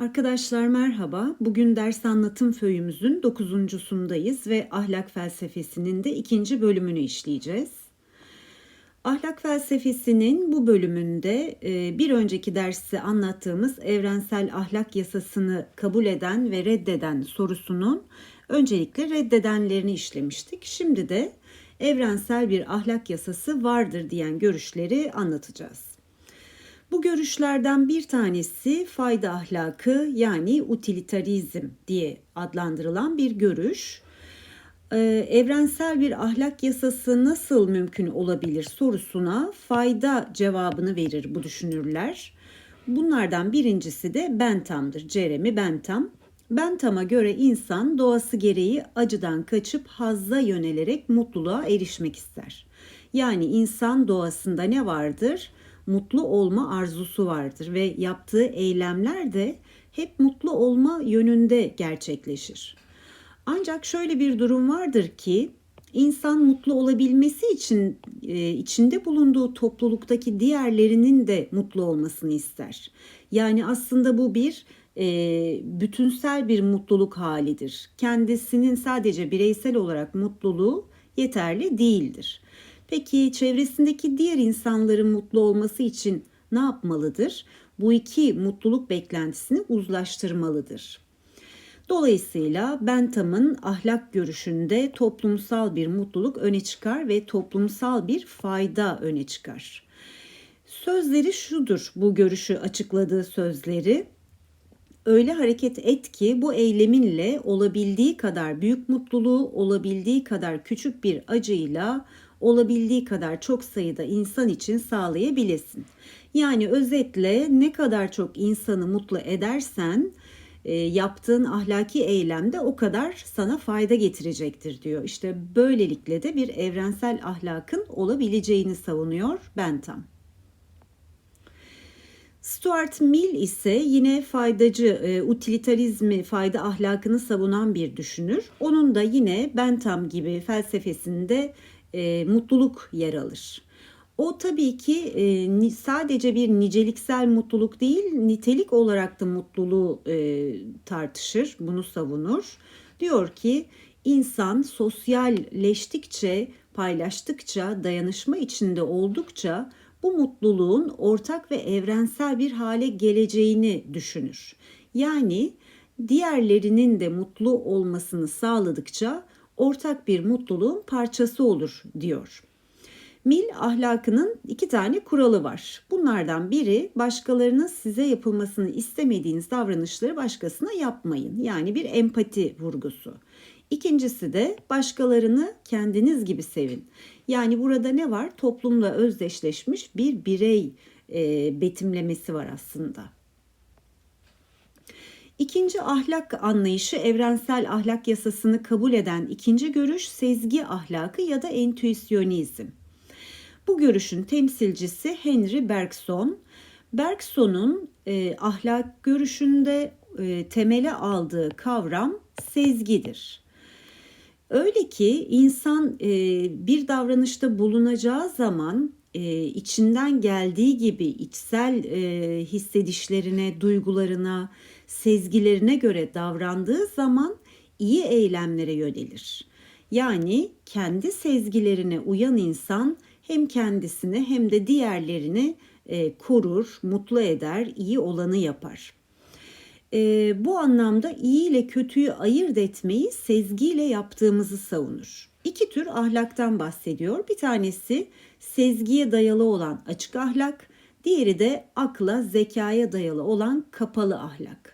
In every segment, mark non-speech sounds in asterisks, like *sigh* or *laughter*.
Arkadaşlar merhaba. Bugün ders anlatım föyümüzün 9.sundayız ve ahlak felsefesinin de ikinci bölümünü işleyeceğiz. Ahlak felsefesinin bu bölümünde e, bir önceki dersi anlattığımız evrensel ahlak yasasını kabul eden ve reddeden sorusunun öncelikle reddedenlerini işlemiştik. Şimdi de evrensel bir ahlak yasası vardır diyen görüşleri anlatacağız. Bu görüşlerden bir tanesi fayda ahlakı yani utilitarizm diye adlandırılan bir görüş. Ee, evrensel bir ahlak yasası nasıl mümkün olabilir sorusuna fayda cevabını verir bu düşünürler. Bunlardan birincisi de Bentham'dır. Jeremy Bentham. Bentham'a göre insan doğası gereği acıdan kaçıp hazza yönelerek mutluluğa erişmek ister. Yani insan doğasında ne vardır? Mutlu olma arzusu vardır ve yaptığı eylemler de hep mutlu olma yönünde gerçekleşir. Ancak şöyle bir durum vardır ki insan mutlu olabilmesi için e, içinde bulunduğu topluluktaki diğerlerinin de mutlu olmasını ister. Yani aslında bu bir e, bütünsel bir mutluluk halidir. Kendisinin sadece bireysel olarak mutluluğu yeterli değildir. Peki çevresindeki diğer insanların mutlu olması için ne yapmalıdır? Bu iki mutluluk beklentisini uzlaştırmalıdır. Dolayısıyla Bentham'ın ahlak görüşünde toplumsal bir mutluluk öne çıkar ve toplumsal bir fayda öne çıkar. Sözleri şudur bu görüşü açıkladığı sözleri. Öyle hareket et ki bu eyleminle olabildiği kadar büyük mutluluğu olabildiği kadar küçük bir acıyla olabildiği kadar çok sayıda insan için sağlayabilesin. Yani özetle ne kadar çok insanı mutlu edersen e, yaptığın ahlaki eylemde o kadar sana fayda getirecektir diyor. İşte böylelikle de bir evrensel ahlakın olabileceğini savunuyor Bentham. Stuart Mill ise yine faydacı, e, utilitarizmi, fayda ahlakını savunan bir düşünür. Onun da yine Bentham gibi felsefesinde e, mutluluk yer alır. O tabii ki e, sadece bir niceliksel mutluluk değil, nitelik olarak da mutluluğu e, tartışır, bunu savunur. Diyor ki insan sosyalleştikçe, paylaştıkça, dayanışma içinde oldukça bu mutluluğun ortak ve evrensel bir hale geleceğini düşünür. Yani diğerlerinin de mutlu olmasını sağladıkça ortak bir mutluluğun parçası olur diyor. Mil ahlakının iki tane kuralı var. Bunlardan biri başkalarının size yapılmasını istemediğiniz davranışları başkasına yapmayın. Yani bir empati vurgusu. İkincisi de başkalarını kendiniz gibi sevin. Yani burada ne var? Toplumla özdeşleşmiş bir birey e, betimlemesi var aslında. İkinci ahlak anlayışı evrensel ahlak yasasını kabul eden ikinci görüş sezgi ahlakı ya da entüisyonizm. Bu görüşün temsilcisi Henry Bergson. Bergson'un e, ahlak görüşünde e, temele aldığı kavram sezgidir. Öyle ki insan e, bir davranışta bulunacağı zaman e, içinden geldiği gibi içsel e, hissedişlerine, duygularına, sezgilerine göre davrandığı zaman iyi eylemlere yönelir. Yani kendi sezgilerine uyan insan hem kendisini hem de diğerlerini e, korur, mutlu eder, iyi olanı yapar. E, bu anlamda iyi ile kötüyü ayırt etmeyi sezgiyle yaptığımızı savunur. İki tür ahlaktan bahsediyor. Bir tanesi sezgiye dayalı olan açık ahlak, diğeri de akla, zekaya dayalı olan kapalı ahlak.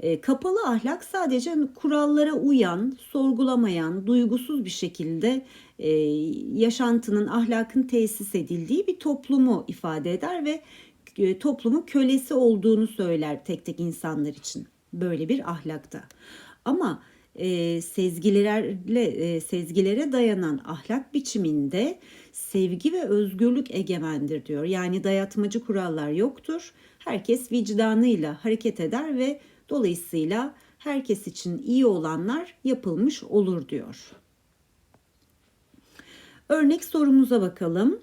E, kapalı ahlak sadece kurallara uyan, sorgulamayan, duygusuz bir şekilde e, yaşantının, ahlakın tesis edildiği bir toplumu ifade eder ve e, toplumun kölesi olduğunu söyler tek tek insanlar için böyle bir ahlakta. Ama e, sezgilerle sezgilere dayanan ahlak biçiminde sevgi ve özgürlük egemendir diyor. Yani dayatmacı kurallar yoktur. Herkes vicdanıyla hareket eder ve Dolayısıyla herkes için iyi olanlar yapılmış olur diyor. Örnek sorumuza bakalım.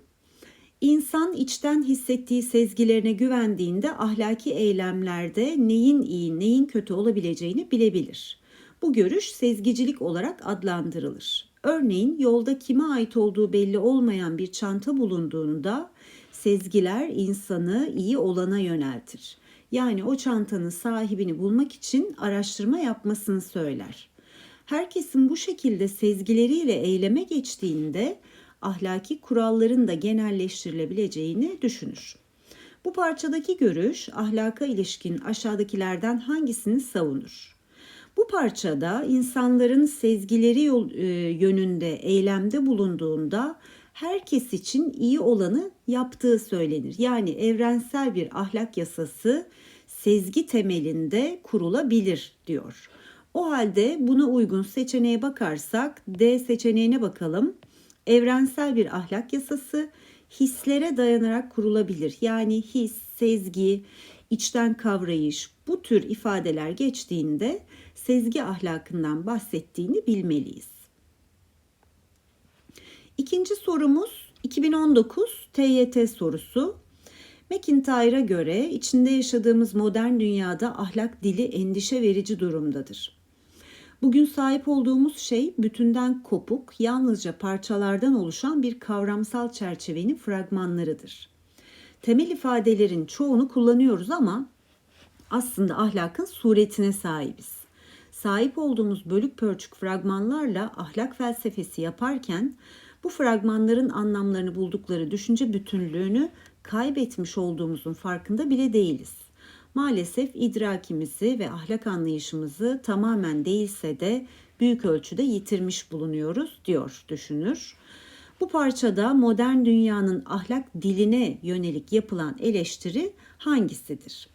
İnsan içten hissettiği sezgilerine güvendiğinde ahlaki eylemlerde neyin iyi, neyin kötü olabileceğini bilebilir. Bu görüş sezgicilik olarak adlandırılır. Örneğin yolda kime ait olduğu belli olmayan bir çanta bulunduğunda sezgiler insanı iyi olana yöneltir. Yani o çantanın sahibini bulmak için araştırma yapmasını söyler. Herkesin bu şekilde sezgileriyle eyleme geçtiğinde ahlaki kuralların da genelleştirilebileceğini düşünür. Bu parçadaki görüş ahlaka ilişkin aşağıdakilerden hangisini savunur? Bu parçada insanların sezgileri e, yönünde eylemde bulunduğunda herkes için iyi olanı yaptığı söylenir. Yani evrensel bir ahlak yasası sezgi temelinde kurulabilir diyor. O halde buna uygun seçeneğe bakarsak D seçeneğine bakalım. Evrensel bir ahlak yasası hislere dayanarak kurulabilir. Yani his, sezgi, içten kavrayış bu tür ifadeler geçtiğinde sezgi ahlakından bahsettiğini bilmeliyiz. İkinci sorumuz 2019 TYT sorusu. McIntyre'a göre içinde yaşadığımız modern dünyada ahlak dili endişe verici durumdadır. Bugün sahip olduğumuz şey bütünden kopuk, yalnızca parçalardan oluşan bir kavramsal çerçevenin fragmanlarıdır. Temel ifadelerin çoğunu kullanıyoruz ama aslında ahlakın suretine sahibiz. Sahip olduğumuz bölük pörçük fragmanlarla ahlak felsefesi yaparken bu fragmanların anlamlarını buldukları düşünce bütünlüğünü kaybetmiş olduğumuzun farkında bile değiliz. Maalesef idrakimizi ve ahlak anlayışımızı tamamen değilse de büyük ölçüde yitirmiş bulunuyoruz diyor düşünür. Bu parçada modern dünyanın ahlak diline yönelik yapılan eleştiri hangisidir?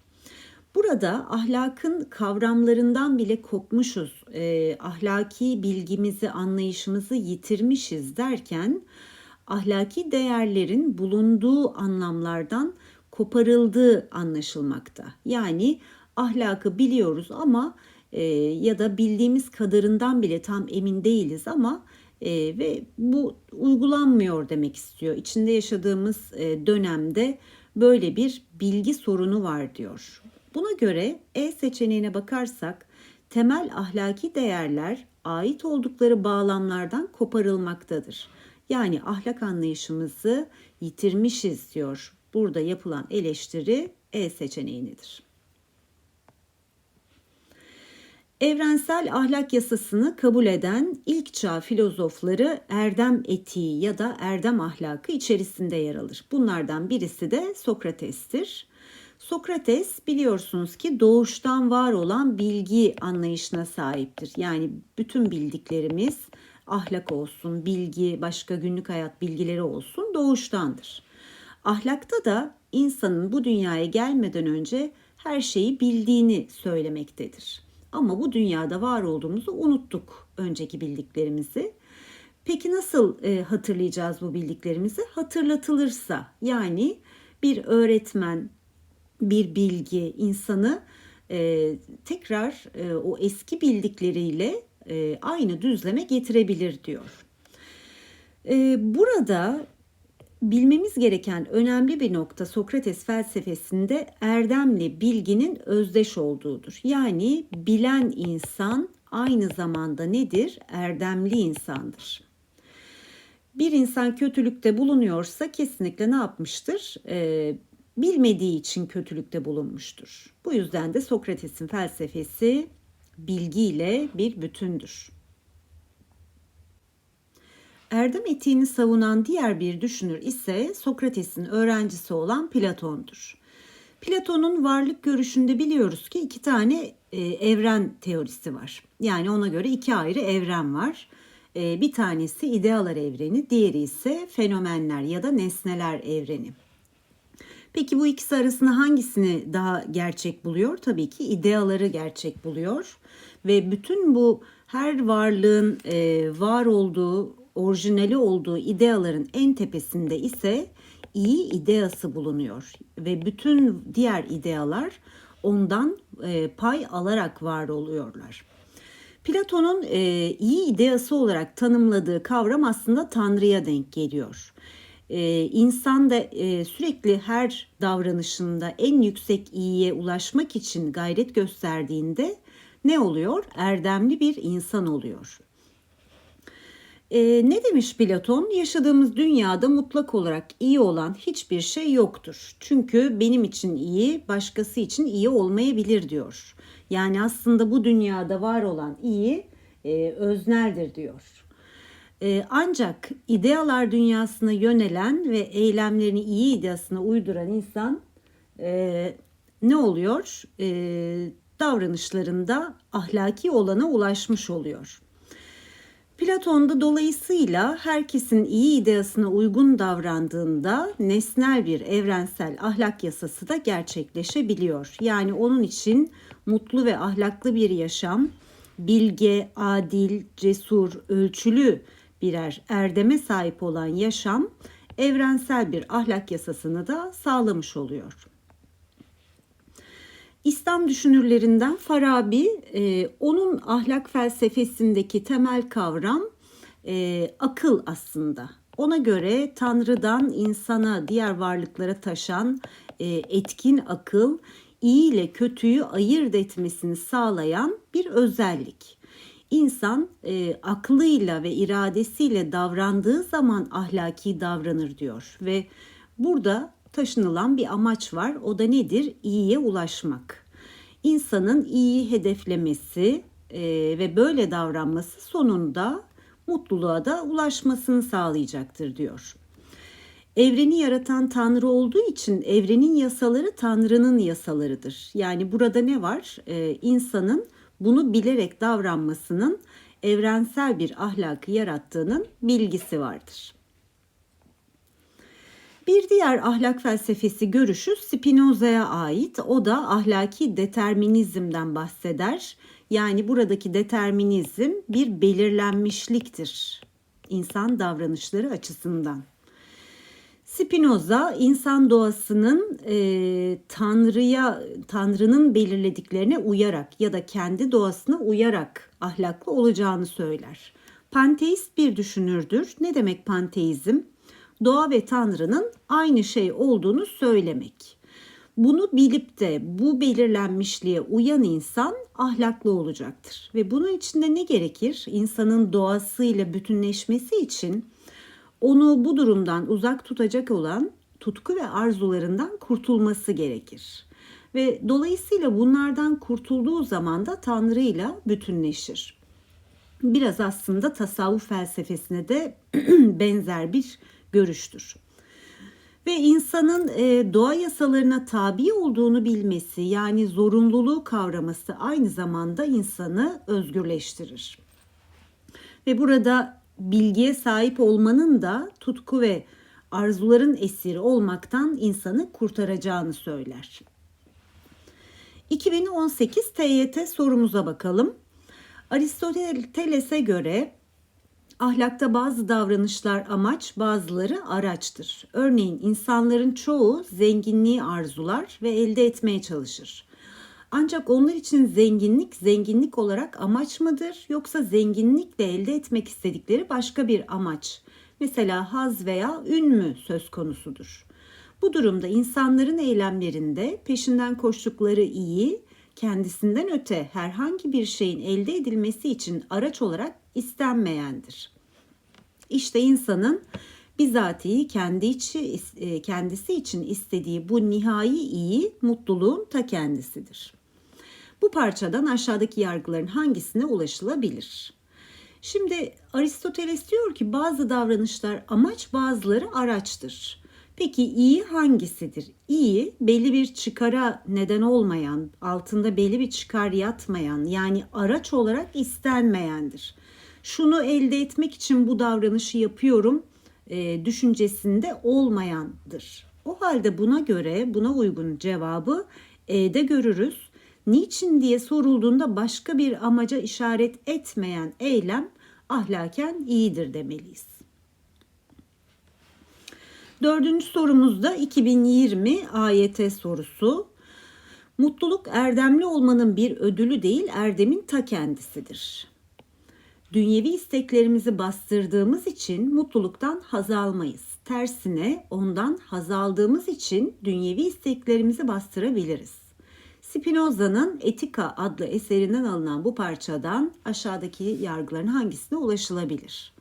Burada ahlakın kavramlarından bile kopmuşuz, e, ahlaki bilgimizi, anlayışımızı yitirmişiz derken ahlaki değerlerin bulunduğu anlamlardan koparıldığı anlaşılmakta. Yani ahlakı biliyoruz ama e, ya da bildiğimiz kadarından bile tam emin değiliz ama e, ve bu uygulanmıyor demek istiyor. İçinde yaşadığımız e, dönemde böyle bir bilgi sorunu var diyor. Buna göre E seçeneğine bakarsak temel ahlaki değerler ait oldukları bağlamlardan koparılmaktadır. Yani ahlak anlayışımızı yitirmişiz diyor. Burada yapılan eleştiri E seçeneğinedir. Evrensel ahlak yasasını kabul eden ilk çağ filozofları erdem etiği ya da erdem ahlakı içerisinde yer alır. Bunlardan birisi de Sokrates'tir. Sokrates biliyorsunuz ki doğuştan var olan bilgi anlayışına sahiptir. Yani bütün bildiklerimiz ahlak olsun, bilgi, başka günlük hayat bilgileri olsun doğuştandır. Ahlakta da insanın bu dünyaya gelmeden önce her şeyi bildiğini söylemektedir. Ama bu dünyada var olduğumuzu unuttuk önceki bildiklerimizi. Peki nasıl e, hatırlayacağız bu bildiklerimizi? Hatırlatılırsa yani bir öğretmen, bir bilgi insanı e, tekrar e, o eski bildikleriyle e, aynı düzleme getirebilir diyor. E, burada bilmemiz gereken önemli bir nokta Sokrates felsefesinde erdemli bilginin özdeş olduğudur. Yani bilen insan aynı zamanda nedir? Erdemli insandır. Bir insan kötülükte bulunuyorsa kesinlikle ne yapmıştır? Ee, bilmediği için kötülükte bulunmuştur. Bu yüzden de Sokrates'in felsefesi bilgiyle bir bütündür. Erdem etiğini savunan diğer bir düşünür ise Sokrates'in öğrencisi olan Platon'dur. Platon'un varlık görüşünde biliyoruz ki iki tane e, evren teorisi var. Yani ona göre iki ayrı evren var. E, bir tanesi idealar evreni, diğeri ise fenomenler ya da nesneler evreni. Peki bu ikisi arasında hangisini daha gerçek buluyor? Tabii ki ideaları gerçek buluyor. Ve bütün bu her varlığın e, var olduğu, orijinali olduğu ideaların en tepesinde ise iyi ideası bulunuyor. Ve bütün diğer idealar ondan e, pay alarak var oluyorlar. Platon'un e, iyi ideası olarak tanımladığı kavram aslında Tanrı'ya denk geliyor. E, insan da e, sürekli her davranışında en yüksek iyiye ulaşmak için gayret gösterdiğinde ne oluyor? Erdemli bir insan oluyor. E, ne demiş Platon? Yaşadığımız dünyada mutlak olarak iyi olan hiçbir şey yoktur. Çünkü benim için iyi, başkası için iyi olmayabilir diyor. Yani aslında bu dünyada var olan iyi e, özneldir diyor. E, ancak idealar dünyasına yönelen ve eylemlerini iyi ideasına uyduran insan e, ne oluyor? E, davranışlarında ahlaki olana ulaşmış oluyor. Platon'da dolayısıyla herkesin iyi ideasına uygun davrandığında nesnel bir evrensel ahlak yasası da gerçekleşebiliyor. Yani onun için mutlu ve ahlaklı bir yaşam, bilge, adil, cesur, ölçülü birer erdeme sahip olan yaşam evrensel bir ahlak yasasını da sağlamış oluyor. İslam düşünürlerinden Farabi, e, onun ahlak felsefesindeki temel kavram e, akıl aslında. Ona göre Tanrı'dan insana, diğer varlıklara taşan e, etkin akıl, iyi ile kötüyü ayırt etmesini sağlayan bir özellik. İnsan e, aklıyla ve iradesiyle davrandığı zaman ahlaki davranır diyor ve burada taşınılan bir amaç var. O da nedir? İyiye ulaşmak. İnsanın iyi hedeflemesi e, ve böyle davranması sonunda mutluluğa da ulaşmasını sağlayacaktır diyor. Evreni yaratan Tanrı olduğu için evrenin yasaları Tanrı'nın yasalarıdır. Yani burada ne var? Ee, insanın bunu bilerek davranmasının evrensel bir ahlakı yarattığının bilgisi vardır. Bir diğer ahlak felsefesi görüşü Spinoza'ya ait. O da ahlaki determinizmden bahseder. Yani buradaki determinizm bir belirlenmişliktir insan davranışları açısından. Spinoza insan doğasının e, Tanrı'ya Tanrı'nın belirlediklerine uyarak ya da kendi doğasına uyarak ahlaklı olacağını söyler. Panteist bir düşünürdür. Ne demek panteizm? Doğa ve Tanrı'nın aynı şey olduğunu söylemek. Bunu bilip de bu belirlenmişliğe uyan insan ahlaklı olacaktır. Ve bunun içinde ne gerekir? İnsanın doğasıyla bütünleşmesi için onu bu durumdan uzak tutacak olan tutku ve arzularından kurtulması gerekir. Ve dolayısıyla bunlardan kurtulduğu zaman da Tanrı ile bütünleşir. Biraz aslında tasavvuf felsefesine de *clears throat* benzer bir görüştür. Ve insanın e, doğa yasalarına tabi olduğunu bilmesi yani zorunluluğu kavraması aynı zamanda insanı özgürleştirir. Ve burada bilgiye sahip olmanın da tutku ve arzuların esiri olmaktan insanı kurtaracağını söyler. 2018 TYT sorumuza bakalım. Aristoteles'e göre ahlakta bazı davranışlar amaç, bazıları araçtır. Örneğin insanların çoğu zenginliği arzular ve elde etmeye çalışır. Ancak onlar için zenginlik zenginlik olarak amaç mıdır yoksa zenginlikle elde etmek istedikleri başka bir amaç, mesela haz veya ün mü söz konusudur? Bu durumda insanların eylemlerinde peşinden koştukları iyi, kendisinden öte herhangi bir şeyin elde edilmesi için araç olarak istenmeyendir. İşte insanın bizatihi kendi içi, e, kendisi için istediği bu nihai iyi mutluluğun ta kendisidir. Bu parçadan aşağıdaki yargıların hangisine ulaşılabilir? Şimdi Aristoteles diyor ki bazı davranışlar amaç bazıları araçtır. Peki iyi hangisidir? İyi belli bir çıkara neden olmayan, altında belli bir çıkar yatmayan yani araç olarak istenmeyendir. Şunu elde etmek için bu davranışı yapıyorum e, düşüncesinde olmayandır. O halde buna göre buna uygun cevabı E'de görürüz. Niçin diye sorulduğunda başka bir amaca işaret etmeyen eylem ahlaken iyidir demeliyiz. Dördüncü sorumuzda 2020 AYT sorusu. Mutluluk erdemli olmanın bir ödülü değil, erdemin ta kendisidir. Dünyevi isteklerimizi bastırdığımız için mutluluktan haz almayız. tersine ondan haz aldığımız için dünyevi isteklerimizi bastırabiliriz. Spinoza'nın Etika adlı eserinden alınan bu parçadan aşağıdaki yargıların hangisine ulaşılabilir?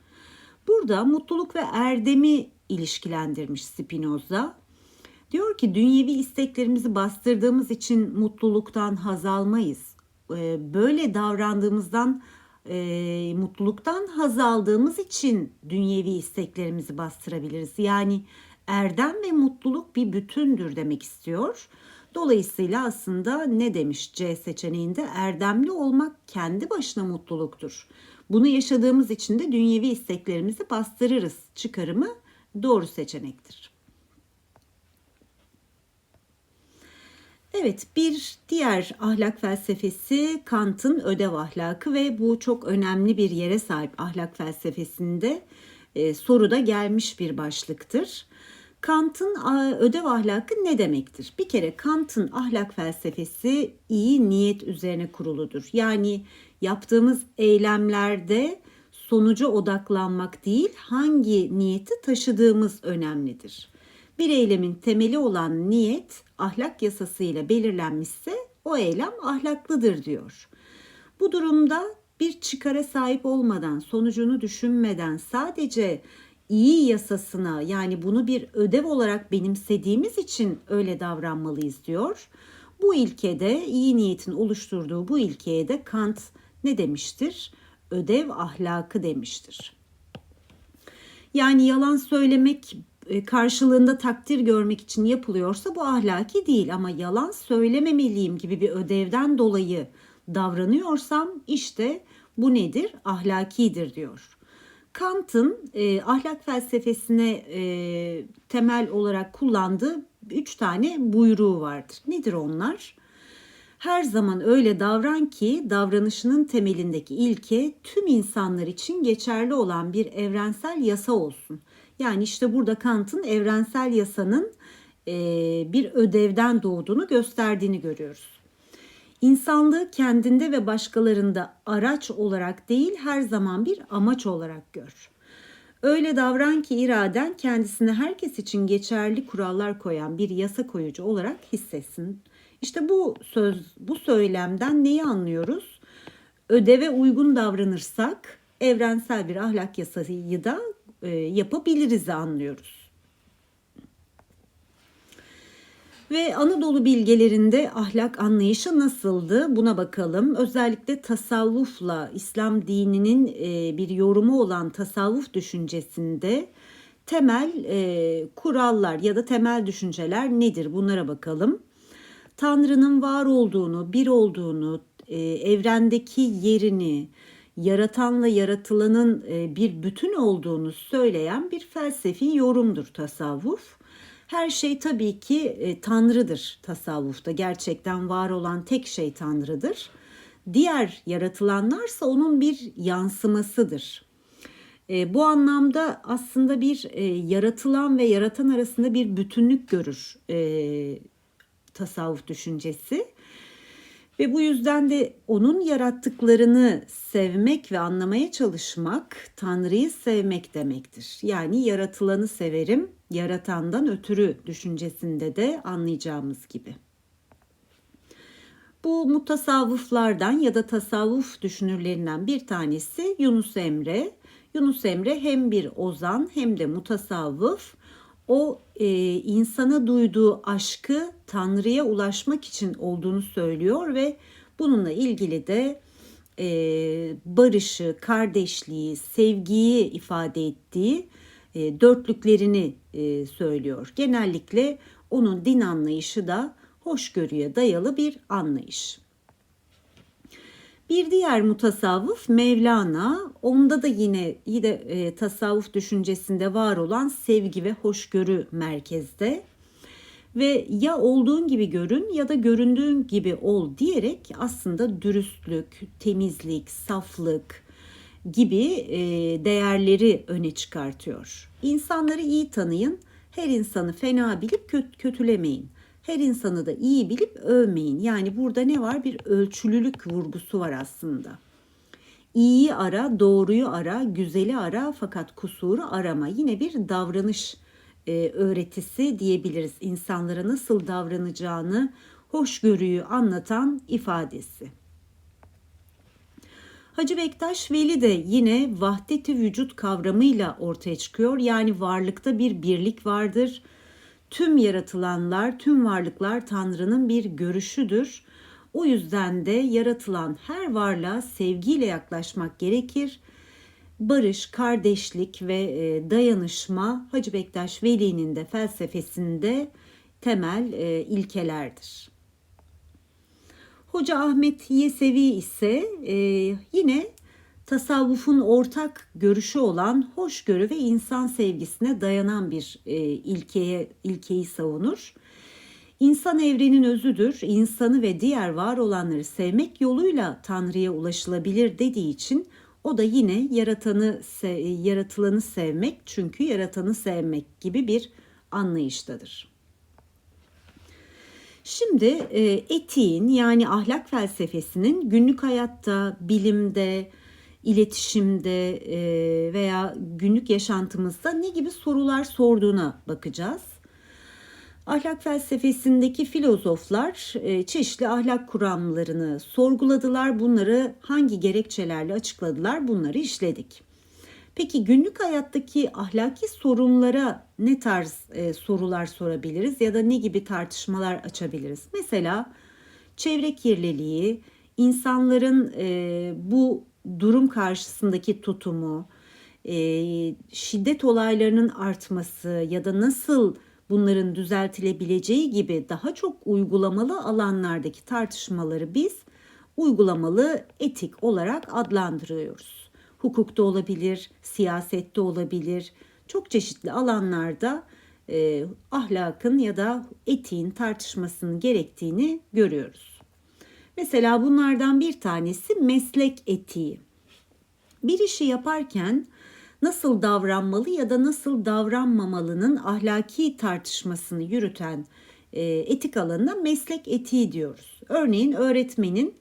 Burada mutluluk ve erdemi ilişkilendirmiş Spinoza. Diyor ki dünyevi isteklerimizi bastırdığımız için mutluluktan haz almayız. Ee, Böyle davrandığımızdan e, mutluluktan haz aldığımız için dünyevi isteklerimizi bastırabiliriz. Yani erdem ve mutluluk bir bütündür demek istiyor. Dolayısıyla aslında ne demiş C seçeneğinde erdemli olmak kendi başına mutluluktur. Bunu yaşadığımız için de dünyevi isteklerimizi bastırırız. Çıkarımı doğru seçenektir. Evet, bir diğer ahlak felsefesi Kant'ın ödev ahlakı ve bu çok önemli bir yere sahip ahlak felsefesinde e, soruda gelmiş bir başlıktır. Kant'ın ödev ahlakı ne demektir? Bir kere Kant'ın ahlak felsefesi iyi niyet üzerine kuruludur. Yani yaptığımız eylemlerde sonuca odaklanmak değil, hangi niyeti taşıdığımız önemlidir. Bir eylemin temeli olan niyet ahlak yasasıyla belirlenmişse o eylem ahlaklıdır diyor. Bu durumda bir çıkara sahip olmadan, sonucunu düşünmeden sadece iyi yasasına yani bunu bir ödev olarak benimsediğimiz için öyle davranmalıyız diyor. Bu ilkede iyi niyetin oluşturduğu bu ilkeye de Kant ne demiştir? Ödev ahlakı demiştir. Yani yalan söylemek e, karşılığında takdir görmek için yapılıyorsa bu ahlaki değil ama yalan söylememeliyim gibi bir ödevden dolayı davranıyorsam işte bu nedir? Ahlakidir diyor. Kant'ın e, ahlak felsefesine e, temel olarak kullandığı üç tane buyruğu vardır. Nedir onlar? Her zaman öyle davran ki davranışının temelindeki ilke tüm insanlar için geçerli olan bir evrensel yasa olsun. Yani işte burada Kant'ın evrensel yasanın e, bir ödevden doğduğunu gösterdiğini görüyoruz. İnsanlığı kendinde ve başkalarında araç olarak değil her zaman bir amaç olarak gör. Öyle davran ki iraden kendisine herkes için geçerli kurallar koyan bir yasa koyucu olarak hissetsin. İşte bu söz, bu söylemden neyi anlıyoruz? Ödeve uygun davranırsak evrensel bir ahlak yasayı da e, yapabiliriz anlıyoruz. Ve Anadolu bilgelerinde ahlak anlayışı nasıldı? Buna bakalım. Özellikle tasavvufla İslam dininin e, bir yorumu olan tasavvuf düşüncesinde temel e, kurallar ya da temel düşünceler nedir? Bunlara bakalım. Tanrı'nın var olduğunu, bir olduğunu, e, evrendeki yerini, yaratanla yaratılanın bir bütün olduğunu söyleyen bir felsefi yorumdur tasavvuf. Her şey tabii ki e, Tanrı'dır tasavvufta. Gerçekten var olan tek şey Tanrı'dır. Diğer yaratılanlarsa onun bir yansımasıdır. E, bu anlamda aslında bir e, yaratılan ve yaratan arasında bir bütünlük görür e, tasavvuf düşüncesi. Ve bu yüzden de onun yarattıklarını sevmek ve anlamaya çalışmak Tanrı'yı sevmek demektir. Yani yaratılanı severim, yaratandan ötürü düşüncesinde de anlayacağımız gibi. Bu mutasavvıflardan ya da tasavvuf düşünürlerinden bir tanesi Yunus Emre. Yunus Emre hem bir ozan hem de mutasavvıf o e, insana duyduğu aşkı Tanrı'ya ulaşmak için olduğunu söylüyor ve bununla ilgili de e, barışı, kardeşliği, sevgiyi ifade ettiği e, dörtlüklerini e, söylüyor. Genellikle onun din anlayışı da hoşgörüye dayalı bir anlayış. Bir diğer mutasavvıf Mevlana. Onda da yine yine e, tasavvuf düşüncesinde var olan sevgi ve hoşgörü merkezde. Ve ya olduğun gibi görün ya da göründüğün gibi ol diyerek aslında dürüstlük, temizlik, saflık gibi e, değerleri öne çıkartıyor. İnsanları iyi tanıyın, her insanı fena bilip kötülemeyin her insanı da iyi bilip övmeyin. Yani burada ne var? Bir ölçülülük vurgusu var aslında. İyiyi ara, doğruyu ara, güzeli ara fakat kusuru arama. Yine bir davranış e, öğretisi diyebiliriz. İnsanlara nasıl davranacağını, hoşgörüyü anlatan ifadesi. Hacı Bektaş Veli de yine vahdeti vücut kavramıyla ortaya çıkıyor. Yani varlıkta bir birlik vardır. Tüm yaratılanlar, tüm varlıklar Tanrı'nın bir görüşüdür. O yüzden de yaratılan her varlığa sevgiyle yaklaşmak gerekir. Barış, kardeşlik ve e, dayanışma Hacı Bektaş Veli'nin de felsefesinde temel e, ilkelerdir. Hoca Ahmet Yesevi ise e, yine tasavvufun ortak görüşü olan hoşgörü ve insan sevgisine dayanan bir e, ilkeye ilkeyi savunur. İnsan evrenin özüdür. İnsanı ve diğer var olanları sevmek yoluyla Tanrı'ya ulaşılabilir dediği için o da yine yaratanı yaratılanı sevmek çünkü yaratanı sevmek gibi bir anlayıştadır. Şimdi e, etiğin yani ahlak felsefesinin günlük hayatta, bilimde, iletişimde e, veya günlük yaşantımızda ne gibi sorular sorduğuna bakacağız. Ahlak felsefesindeki filozoflar e, çeşitli ahlak kuramlarını sorguladılar. Bunları hangi gerekçelerle açıkladılar bunları işledik. Peki günlük hayattaki ahlaki sorunlara ne tarz e, sorular sorabiliriz ya da ne gibi tartışmalar açabiliriz? Mesela çevre kirliliği, insanların e, bu durum karşısındaki tutumu, e, şiddet olaylarının artması ya da nasıl bunların düzeltilebileceği gibi daha çok uygulamalı alanlardaki tartışmaları biz uygulamalı etik olarak adlandırıyoruz. Hukukta olabilir, siyasette olabilir, çok çeşitli alanlarda e, ahlakın ya da etiğin tartışmasının gerektiğini görüyoruz. Mesela bunlardan bir tanesi meslek etiği. Bir işi yaparken nasıl davranmalı ya da nasıl davranmamalının ahlaki tartışmasını yürüten e, etik alanına meslek etiği diyoruz. Örneğin öğretmenin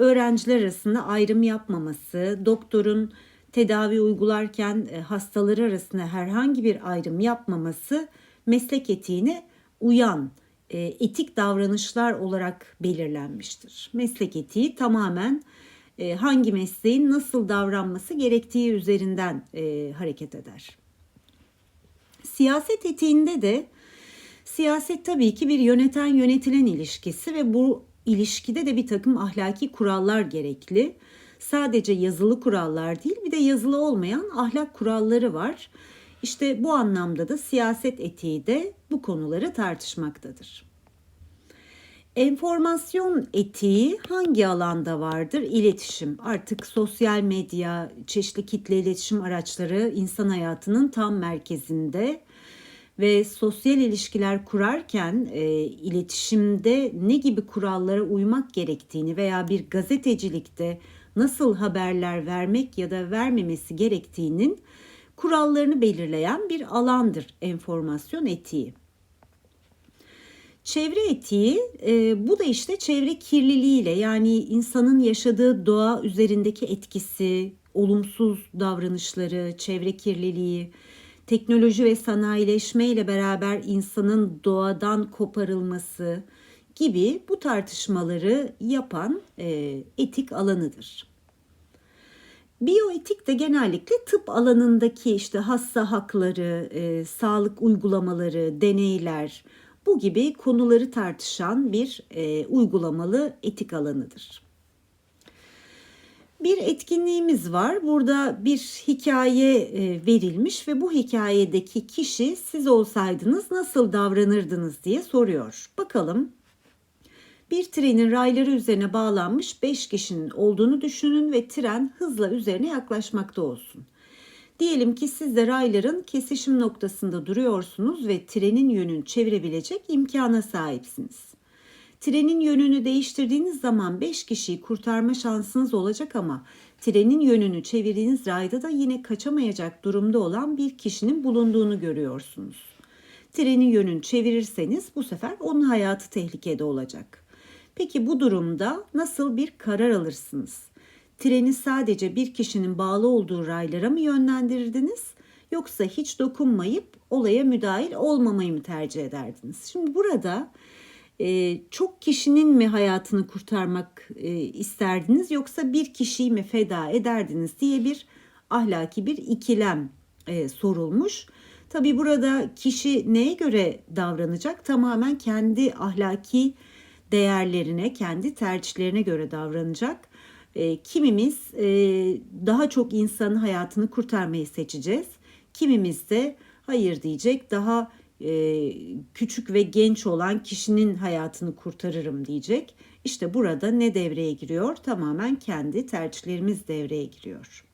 öğrenciler arasında ayrım yapmaması, doktorun tedavi uygularken e, hastaları arasında herhangi bir ayrım yapmaması meslek etiğine uyan e, etik davranışlar olarak belirlenmiştir. Meslek etiği tamamen e, hangi mesleğin nasıl davranması gerektiği üzerinden hareket eder. Siyaset etiğinde de siyaset tabii ki bir yöneten yönetilen ilişkisi ve bu ilişkide de bir takım ahlaki kurallar gerekli. Sadece yazılı kurallar değil bir de yazılı olmayan ahlak kuralları var. İşte bu anlamda da siyaset etiği de bu konuları tartışmaktadır. Enformasyon etiği hangi alanda vardır? İletişim. Artık sosyal medya, çeşitli kitle iletişim araçları insan hayatının tam merkezinde ve sosyal ilişkiler kurarken e, iletişimde ne gibi kurallara uymak gerektiğini veya bir gazetecilikte nasıl haberler vermek ya da vermemesi gerektiğinin kurallarını belirleyen bir alandır enformasyon etiği. Çevre etiği e, bu da işte çevre kirliliğiyle yani insanın yaşadığı doğa üzerindeki etkisi, olumsuz davranışları, çevre kirliliği, teknoloji ve sanayileşme ile beraber insanın doğadan koparılması gibi bu tartışmaları yapan e, etik alanıdır. Biyoetik de genellikle tıp alanındaki işte hasta hakları, e, sağlık uygulamaları, deneyler, bu gibi konuları tartışan bir e, uygulamalı etik alanıdır. Bir etkinliğimiz var. Burada bir hikaye e, verilmiş ve bu hikayedeki kişi siz olsaydınız nasıl davranırdınız diye soruyor. Bakalım. Bir trenin rayları üzerine bağlanmış 5 kişinin olduğunu düşünün ve tren hızla üzerine yaklaşmakta olsun. Diyelim ki siz de rayların kesişim noktasında duruyorsunuz ve trenin yönünü çevirebilecek imkana sahipsiniz. Trenin yönünü değiştirdiğiniz zaman 5 kişiyi kurtarma şansınız olacak ama trenin yönünü çevirdiğiniz rayda da yine kaçamayacak durumda olan bir kişinin bulunduğunu görüyorsunuz. Trenin yönünü çevirirseniz bu sefer onun hayatı tehlikede olacak. Peki bu durumda nasıl bir karar alırsınız? treni sadece bir kişinin bağlı olduğu raylara mı yönlendirirdiniz Yoksa hiç dokunmayıp olaya müdahil olmamayı mı tercih ederdiniz? Şimdi burada e, çok kişinin mi hayatını kurtarmak e, isterdiniz yoksa bir kişiyi mi feda ederdiniz diye bir ahlaki bir ikilem e, sorulmuş. Tabi burada kişi neye göre davranacak? Tamamen kendi ahlaki değerlerine, kendi tercihlerine göre davranacak. E, kimimiz e, daha çok insanın hayatını kurtarmayı seçeceğiz. Kimimiz de hayır diyecek, daha e, küçük ve genç olan kişinin hayatını kurtarırım diyecek. İşte burada ne devreye giriyor? Tamamen kendi tercihlerimiz devreye giriyor.